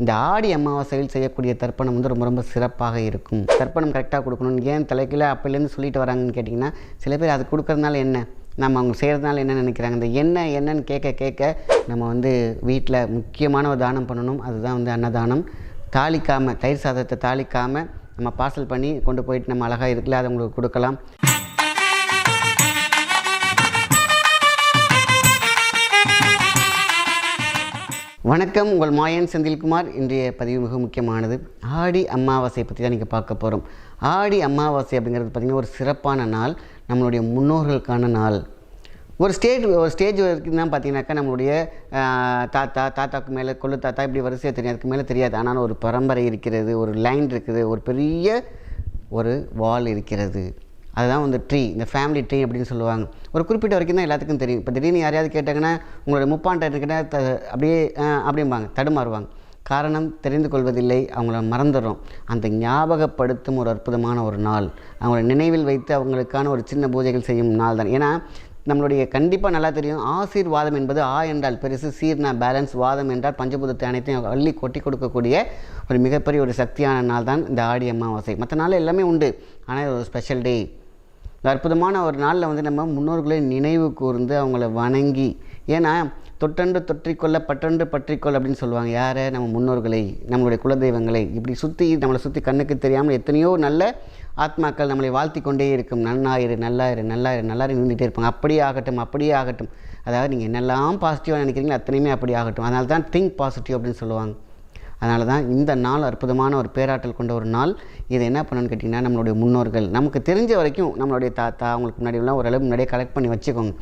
இந்த ஆடி அமாவாசையில் செய்யக்கூடிய தர்ப்பணம் வந்து ரொம்ப ரொம்ப சிறப்பாக இருக்கும். தர்ப்பணம் கரெக்டாக கொடுக்கணும் ஏன் தலைக்கீழ அப்போலேருந்து சொல்லிட்டு வராங்கன்னு கேட்டிங்கன்னா சில பேர் அது கொடுக்கறதுனால என்ன? நம்ம அவங்க செய்கிறதுனால என்ன நினைக்கிறாங்க? இந்த என்ன என்னன்னு கேட்க கேட்க நம்ம வந்து வீட்டில் முக்கியமான ஒரு தானம் பண்ணணும். அதுதான் வந்து அன்னதானம். தாளிக்காமல் தயிர் சாதத்தை தாளிக்காமல் நம்ம பார்சல் பண்ணி கொண்டு போயிட்டு நம்ம அழகாக இருக்குல்ல அதை உங்களுக்கு கொடுக்கலாம். வணக்கம் உங்கள் மாயன் செந்தில்குமார். இன்றைய பதிவு மிக முக்கியமானது. ஆடி அமாவாசை பற்றி தான் நீங்கள் பார்க்க போகிறோம் ஆடி அமாவாசை அப்படிங்கிறது பார்த்திங்கன்னா ஒரு சிறப்பான நாள் நம்மளுடைய முன்னோர்களுக்கான நாள். ஒரு ஸ்டேஜ் ஒரு ஸ்டேஜ் வரைக்கும் தான் பார்த்தீங்கன்னாக்கா நம்மளுடைய தாத்தா தாத்தாக்கு மேலே கொள்ளு தாத்தா இப்படி வரிசையாக தெரியும் அதுக்கு மேலே தெரியாது. ஆனால் ஒரு பரம்பரை இருக்கிறது ஒரு லைன் இருக்குது ஒரு பெரிய ஒரு வால் இருக்கிறது. அதுதான் வந்து ட்ரீ இந்த ஃபேமிலி ட்ரீ அப்படின்னு சொல்லுவாங்க. ஒரு குறிப்பிட்ட வரைக்கும் தான் எல்லாத்துக்கும் தெரியும். இப்போ திடீர்னு யாரையாவது கேட்டாங்கன்னா உங்களோட முப்பாண்ட இருக்கிற த அப்படியே அப்படிம்பாங்க தடுமாறுவாங்க. காரணம் தெரிந்து கொள்வதில்லை அவங்கள மறந்துடுறோம். அந்த ஞாபகப்படுத்தும் ஒரு அற்புதமான ஒரு நாள். அவங்கள நினைவில் வைத்து அவங்களுக்கான ஒரு சின்ன பூஜைகள் செய்யும் நாள் தான். ஏன்னா நம்மளுடைய கண்டிப்பாக நல்லா தெரியும் ஆசீர்வாதம் என்பது ஆ என்றால் பெருசு சீர்னா பேலன்ஸ் வாதம் என்றால் பஞ்சபூதத்தை அனைத்தையும் அள்ளி கொட்டி கொடுக்கக்கூடிய ஒரு மிகப்பெரிய ஒரு சக்தியான நாள் தான் இந்த ஆடி அமாவாசை. மற்ற நாள் எல்லாமே உண்டு. ஆனால் ஒரு ஸ்பெஷல் டே அற்புதமான ஒரு நாளில் வந்து நம்ம முன்னோர்களை நினைவு கூர்ந்து அவங்கள வணங்கி ஏன்னா தொட்டண்டு தொற்றிக்கொள்ள பட்டண்டு பற்றிக்கொள் அப்படின்னு சொல்லுவாங்க. யாரை? நம்ம முன்னோர்களை நம்மளுடைய குலதெய்வங்களை. இப்படி சுற்றி நம்மளை சுற்றி கண்ணுக்கு தெரியாமல் எத்தனையோ நல்ல ஆத்மாக்கள் நம்மளை வாழ்த்தி கொண்டே இருக்கும். நன்னாயிரு நல்லாயிரு நல்லாயிரு நல்லாயிரு இருந்துகிட்டே இருப்பாங்க. அப்படியே ஆகட்டும் அப்படியே ஆகட்டும். அதாவது நீங்கள் என்னெல்லாம் பாசிட்டிவாக நினைக்கிறீங்களோ அத்தனையுமே அப்படி ஆகட்டும். அதனால தான் திங்க் பாசிட்டிவ் அப்படின்னு சொல்லுவாங்க. அதனால தான் இந்த நாள் அற்புதமான ஒரு பேராற்றல் கொண்ட ஒரு நாள். இதை என்ன பண்ணணும்னு கேட்டிங்கன்னா நம்மளுடைய முன்னோர்கள். நமக்கு தெரிஞ்ச வரைக்கும் நம்மளுடைய தாத்தா அவங்களுக்கு முன்னாடிலாம் ஓரளவு முன்னாடியே கலெக்ட் பண்ணி வச்சுக்கோங்க.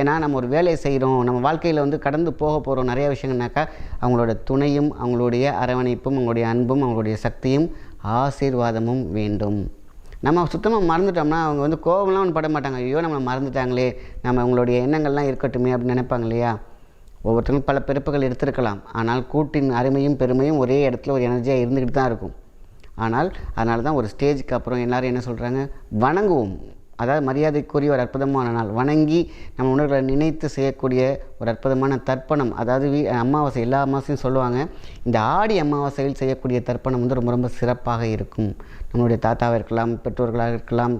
ஏன்னா நம்ம ஒரு வேலையை செய்கிறோம் நம்ம வாழ்க்கையில் வந்து கடந்து போக போகிறோம் நிறைய விஷயங்கள்னாக்கா அவங்களோட துணையும் அவங்களுடைய அரவணைப்பும் அவங்களுடைய அன்பும் அவங்களுடைய சக்தியும் ஆசீர்வாதமும் வேண்டும். நம்ம சுத்தமாக மறந்துட்டோம்னா அவங்க வந்து கோபம்லாம் ஒன்றும் பட மாட்டாங்க. ஐயோ நம்மளை மறந்துட்டாங்களே நம்ம அவங்களுடைய எண்ணங்கள்லாம் இருக்கட்டுமே அப்படின்னு நினைப்பாங்க இல்லையா? ஒவ்வொருத்தரும் பல பிறப்புகள் எடுத்திருக்கலாம். ஆனால் கூட்டின் அருமையும் பெருமையும் ஒரே இடத்துல ஒரு எனர்ஜியாக இருந்துக்கிட்டு தான் இருக்கும். ஆனால் அதனால தான் ஒரு ஸ்டேஜுக்கு அப்புறம் எல்லாரும் என்ன சொல்கிறாங்க வணங்குவோம். அதாவது மரியாதைக்குரிய ஒரு அற்புதமான நாள். வணங்கி நம்ம உணர்வுகளை நினைத்து செய்யக்கூடிய ஒரு அற்புதமான தர்ப்பணம். அதாவது வீ அமாவாசை எல்லா அமாவாசையும் சொல்லுவாங்க. இந்த ஆடி அமாவாசையில் செய்யக்கூடிய தர்ப்பணம் வந்து ரொம்ப ரொம்ப சிறப்பாக இருக்கும். நம்மளுடைய தாத்தாவாக இருக்கலாம் பெற்றோர்களாக இருக்கலாம்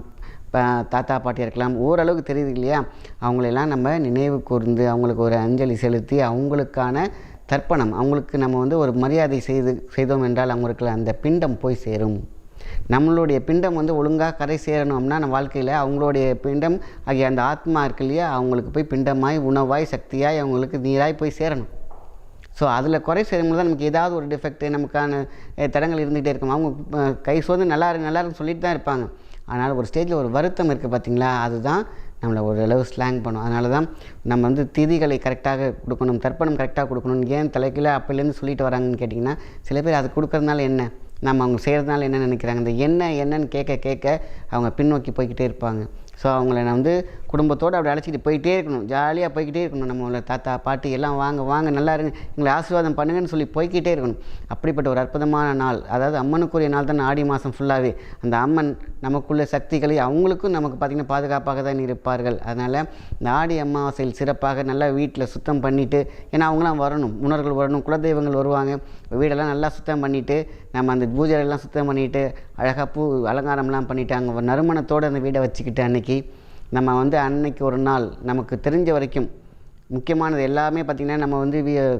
தாத்தா பாட்டியாக இருக்கலாம். ஓரளவுக்கு தெரியுது இல்லையா? அவங்களெல்லாம் நம்ம நினைவு கூர்ந்து அவங்களுக்கு ஒரு அஞ்சலி செலுத்தி அவங்களுக்கான தர்ப்பணம். அவங்களுக்கு நம்ம வந்து ஒரு மரியாதை செய்து செய்தோம் என்றால் அவங்களுக்கு அந்த பிண்டம் போய் சேரும். நம்மளுடைய பிண்டம் வந்து ஒழுங்காக கரை சேரணும்னா நம்ம வாழ்க்கையில் அவங்களுடைய பிண்டம் ஆகிய அந்த ஆத்மா இருக்கு இல்லையா? அவங்களுக்கு போய் பிண்டமாய் உணவாய் சக்தியாய் அவங்களுக்கு நீராய் போய் சேரணும். ஸோ அதில் குறை சேரும்போது தான் நமக்கு ஏதாவது ஒரு டிஃபெக்ட் நமக்கான தடங்கள் இருந்துகிட்டே இருக்கும். அவங்க கை சோர்ந்து நல்லா நல்லா இருக்குன்னு சொல்லிட்டு தான் இருப்பாங்க. அதனால் ஒரு ஸ்டேஜில் ஒரு வருத்தம் இருக்குது பார்த்தீங்களா அதுதான் நம்மளை ஓரளவு ஸ்லாங் பண்ணும். அதனால தான் நம்ம வந்து திதிகளை கரெக்டாக கொடுக்கணும் தர்ப்பணம் கரெக்டாக கொடுக்கணும் ஏன் தலைக்கீழே அப்போலேருந்து சொல்லிட்டு வராங்கன்னு கேட்டிங்கன்னா சில பேர் அது கொடுக்கறதுனால என்ன? நம்ம அவங்க செய்கிறதுனால என்ன நினைக்கிறாங்க? இந்த என்ன என்னன்னு கேட்க கேட்க அவங்க பின்னோக்கி போய்கிட்டே இருப்பாங்க. ஸோ அவங்கள நான் வந்து குடும்பத்தோடு அப்படி அழைச்சிட்டு போயிட்டே இருக்கணும். ஜாலியாக போய்கிட்டே இருக்கணும். நம்மளோட தாத்தா பாட்டி எல்லாம் வாங்க வாங்க நல்லா இருங்க. எங்களை ஆசீர்வாதம் பண்ணுங்கன்னு சொல்லி போய்க்கிட்டே இருக்கணும். அப்படிப்பட்ட ஒரு அற்புதமான நாள். அதாவது அம்மனுக்குரிய நாள் தான் ஆடி மாதம் ஃபுல்லாகவே அந்த அம்மன் நமக்குள்ள சக்திகளை அவங்களுக்கும் நமக்கு பார்த்திங்கன்னா பாதுகாப்பாக தான் இருப்பார்கள். அதனால் இந்த ஆடி அமாவாசையில் சிறப்பாக நல்லா வீட்டில் சுத்தம் பண்ணிவிட்டு ஏன்னா அவங்களாம் வரணும். முன்னோர்கள் வரணும். குலதெய்வங்கள் வருவாங்க. வீடெல்லாம் நல்லா சுத்தம் பண்ணிவிட்டு நம்ம அந்த பூஜையெல்லாம் சுத்தம் பண்ணிவிட்டு அழகாக பூ அலங்காரம்லாம் பண்ணிவிட்டு அங்கே நறுமணத்தோடு அந்த வீடை வச்சுக்கிட்டு அன்றைக்கி அன்னைக்கு நம்ம வந்து அன்னைக்கு ஒரு நாள் நமக்கு தெரிஞ்ச வரைக்கும் முக்கியமானது எல்லாமே பார்த்திங்கன்னா நம்ம வந்து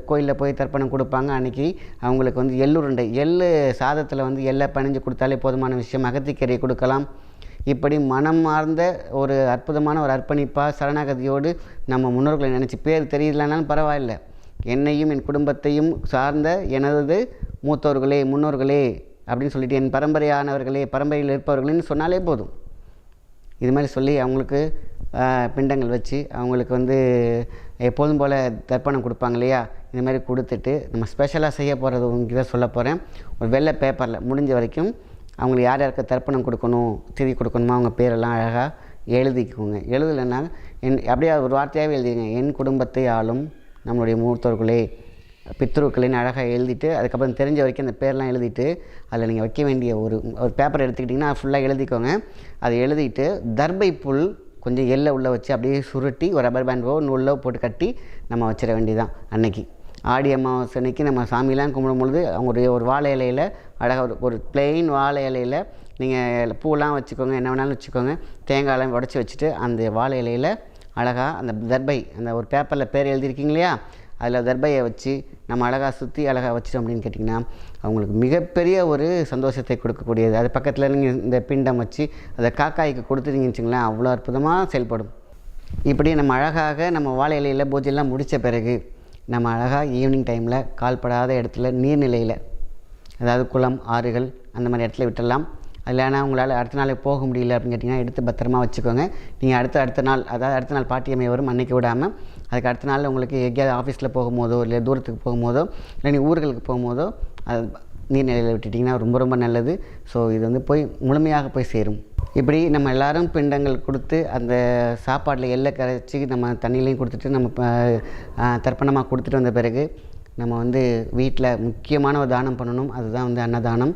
கோயிலில் போய் தர்ப்பணம் கொடுப்பாங்க. அன்றைக்கி அவங்களுக்கு வந்து எள்ளுருண்டை எள்ளு சாதத்தில் வந்து எள்ளை பணிஞ்சு கொடுத்தாலே போதுமான விஷயம். அகத்திக்கீரை கொடுக்கலாம். இப்படி மனம் மார்ந்த ஒரு அற்புதமான ஒரு அர்ப்பணிப்பாக சரணாகதியோடு நம்ம முன்னோர்களை நினச்சி பேர் தெரியலனாலும் பரவாயில்ல. என்னையும் என் குடும்பத்தையும் சார்ந்த எனது மூத்தோர்களே முன்னோர்களே அப்படின்னு சொல்லிட்டு என் பரம்பரையானவர்களே பரம்பரையில் இருப்பவர்களேன்னு சொன்னாலே போதும். இது மாதிரி சொல்லி அவங்களுக்கு பிண்டங்கள் வச்சு அவங்களுக்கு வந்து எப்போதும் போல் தர்ப்பணம் கொடுப்பாங்க இல்லையா? இந்த மாதிரி கொடுத்துட்டு நம்ம ஸ்பெஷலாக செய்ய போகிறது உங்ககிட்ட சொல்ல போகிறேன் ஒரு வெள்ளை பேப்பரில் முடிஞ்ச வரைக்கும் அவங்களுக்கு யார் யாருக்கு தர்ப்பணம் கொடுக்கணும் திதி கொடுக்கணுமோ அவங்க பேரெல்லாம் அழகாக எழுதிக்குவோங்க எழுதலைன்னா என் அப்படியே ஒரு வார்த்தையாகவே எழுதிங்க என் குடும்பத்தை ஆளும் நம்மளுடைய மூத்தோர்களே. பித்ருக்கள்னு அழகாக எழுதிட்டு அதுக்கப்புறம் தெரிஞ்ச வரைக்கும் அந்த பேர்லாம் எழுதிட்டு அதில் நீங்கள் வைக்க வேண்டிய ஒரு ஒரு பேப்பர் எடுத்துக்கிட்டிங்கன்னா ஃபுல்லாக எழுதிக்கோங்க. அதை எழுதிட்டு தர்பை புல் கொஞ்சம் எல்லை உள்ளே வச்சு அப்படியே சுருட்டி ஒரு ரப்பர் பேண்டோ நூலோ போட்டு கட்டி நம்ம வச்சிட வேண்டியதான் அன்னைக்கு. ஆடி அமாவாசை அன்னைக்கு நம்ம சாமிலாம் கும்பிடும் பொழுது அவங்களுடைய ஒரு வாழை இலையில் அழகாக ஒரு ஒரு பிளெயின் வாழை இலையில் நீங்கள் பூலாம் வச்சுக்கோங்க என்ன வேணாலும் வச்சுக்கோங்க தேங்காயெல்லாம் உடச்சி வச்சுட்டு அந்த வாழை இலையில் அழகாக அந்த தர்பை அந்த ஒரு பேப்பரில் பேர் எழுதியிருக்கீங்க இல்லையா? அதில் தர்பையை வச்சு நம்ம அழகாக சுற்றி அழகாக வச்சிட்டோம் அப்படின்னு கேட்டிங்கன்னா அவங்களுக்கு மிகப்பெரிய ஒரு சந்தோஷத்தை கொடுக்கக்கூடியது. அது பக்கத்தில் நீங்கள் இந்த பிண்டம் வச்சு அதை காக்காய்க்கு கொடுத்துட்டீங்கன்னு வச்சுங்களேன் அவ்வளோ அற்புதமாக செயல்படும். இப்படி நம்ம அழகாக நம்ம வாழை இலையில் பூஜையெல்லாம் முடித்த பிறகு நம்ம அழகாக ஈவினிங் டைமில் கால்படாத இடத்துல நீர்நிலையில் அதாவது குளம் ஆறுகள் அந்த மாதிரி இடத்துல விட்டுடலாம். இல்லைன்னா உங்களால் அடுத்த நாளே போக முடியல அப்படின்னு கேட்டிங்கன்னா எடுத்து பத்திரமா வச்சுக்கோங்க. நீங்கள் அடுத்த அடுத்த நாள் அதாவது அடுத்த நாள் பாட்டியம்மை வரும் அன்னைக்கு விடாமல் அதுக்கு அடுத்த நாள் உங்களுக்கு எங்கேயாவது ஆஃபீஸில் போகும்போதோ இல்லை தூரத்துக்கு போகும்போதோ இல்லை நீ ஊர்களுக்கு போகும்போதோ அது நீர்நிலையில் விட்டுட்டிங்கன்னா ரொம்ப ரொம்ப நல்லது. ஸோ இது வந்து போய் முழுமையாக போய் சேரும். இப்படி நம்ம எல்லாரும் பிண்டங்கள் கொடுத்து அந்த சாப்பாட்டில் எல்லை கரைச்சி நம்ம தண்ணியிலையும் கொடுத்துட்டு நம்ம தர்ப்பணமாக கொடுத்துட்டு வந்த பிறகு நம்ம வந்து வீட்டில் முக்கியமான ஒரு தானம் பண்ணணும். அதுதான் வந்து அன்னதானம்.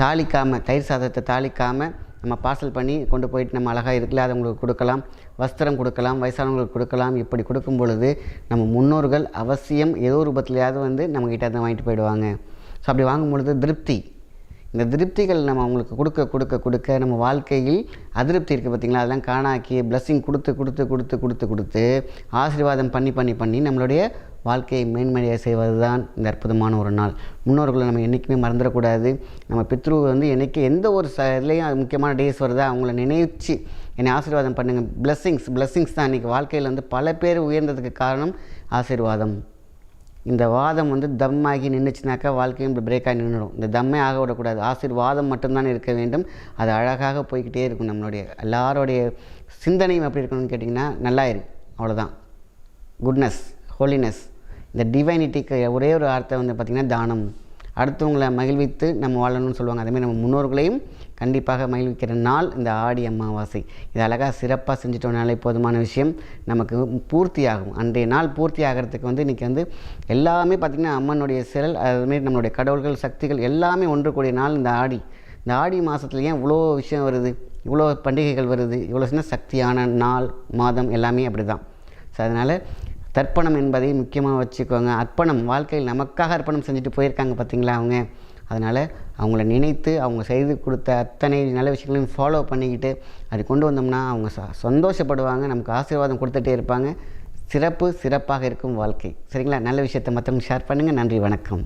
தாளிக்காமல் தயிர் சாதத்தை தாளிக்காமல் நம்ம பார்சல் பண்ணி கொண்டு போயிட்டு நம்ம அழகாக இருக்குல்ல அதை அவங்களுக்கு கொடுக்கலாம். வஸ்திரம் கொடுக்கலாம் வயசானவங்களுக்கு கொடுக்கலாம். இப்படி கொடுக்கும் பொழுது நம்ம முன்னோர்கள் அவசியம் ஏதோ ரூபத்துலையாவது வந்து நம்மக்கிட்ட அதை வாங்கிட்டு போயிடுவாங்க. ஸோ அப்படி வாங்கும் பொழுது திருப்தி. இந்த திருப்திகள் நம்ம அவங்களுக்கு கொடுக்க கொடுக்க கொடுக்க நம்ம வாழ்க்கையில் அதிருப்தி இருக்குது பார்த்திங்களா? அதெல்லாம் காணாக்கி பிளஸ்ஸிங் கொடுத்து கொடுத்து கொடுத்து கொடுத்து கொடுத்து ஆசீர்வாதம் பண்ணி பண்ணி பண்ணி நம்மளுடைய வாழ்க்கையை மேன்மையாக செய்வது தான் இந்த அற்புதமான ஒரு நாள். முன்னோர்களை நம்ம என்றைக்குமே மறந்துடக்கூடாது. நம்ம பித்ரு வந்து என்றைக்கு எந்த ஒரு ச இதுலேயும் அது முக்கியமான டேஸ் வருதா அவங்கள நினைச்சு என்னை ஆசீர்வாதம் பண்ணுங்கள் பிளஸ்ஸிங்ஸ் பிளஸ்ஸிங்ஸ் தான் இன்றைக்கி வாழ்க்கையில் வந்து பல பேர் உயர்ந்ததுக்கு காரணம் ஆசீர்வாதம். இந்த வாதம் வந்து தம்மாகி நின்றுச்சுனாக்கா வாழ்க்கையும் பிரேக் ஆகி நின்றுடும் இந்த தம்மே ஆக விடக்கூடாது. ஆசீர்வாதம் மட்டும்தான் இருக்க வேண்டும். அது அழகாக போய்க்கிட்டே இருக்கும் நம்மளுடைய எல்லாருடைய சிந்தனையும் எப்படி இருக்கணும்னு கேட்டிங்கன்னா நல்லா இருக்கு அவ்வளோதான் குட்னஸ் ஹோலினஸ் இந்த டிவைனிட்டிக்கு ஒரே ஒரு வார்த்தை வந்து பார்த்திங்கன்னா தானம். அடுத்தவங்களை மகிழ்வித்து நம்ம வாழணும்னு சொல்லுவாங்க. அதேமாதிரி நம்ம முன்னோர்களையும் கண்டிப்பாக மகிழ்விக்கிற நாள் இந்த ஆடி அமாவாசை. இது அழகாக சிறப்பாக செஞ்சுட்டோம்னாலே போதுமான விஷயம். நமக்கு பூர்த்தியாகும். அன்றைய நாள் பூர்த்தி ஆகிறதுக்கு வந்து இன்றைக்கி வந்து எல்லாமே பார்த்திங்கன்னா அம்மனுடைய சிறல் அதுமாரி நம்மளுடைய கடவுள்கள் சக்திகள் எல்லாமே ஒன்று கூடிய நாள் இந்த ஆடி. இந்த ஆடி மாதத்துல ஏன் இவ்வளோ விஷயம் வருது? இவ்வளோ பண்டிகைகள் வருது? இவ்வளோ சின்ன சக்தியான நாள் மாதம் எல்லாமே அப்படி தான் ஸோ அதனால் தர்ப்பணம் என்பதை முக்கியமாக வச்சுக்கோங்க. அர்ப்பணம் வாழ்க்கையில் நமக்காக அர்ப்பணம் செஞ்சுட்டு போயிருக்காங்க பார்த்தீங்களா அவங்க? அதனால் அவங்கள நினைத்து அவங்க செய்து கொடுத்த அத்தனை நல்ல விஷயங்களையும் ஃபாலோ பண்ணிக்கிட்டு அது கொண்டு வந்தோம்னா அவங்க ச சந்தோஷப்படுவாங்க நமக்கு ஆசீர்வாதம் கொடுத்துட்டே இருப்பாங்க. சிறப்பு சிறப்பாக இருக்கும் வாழ்க்கை. சரிங்களா? நல்ல விஷயத்தை மற்றவங்க ஷேர் பண்ணுங்கள் நன்றி வணக்கம்.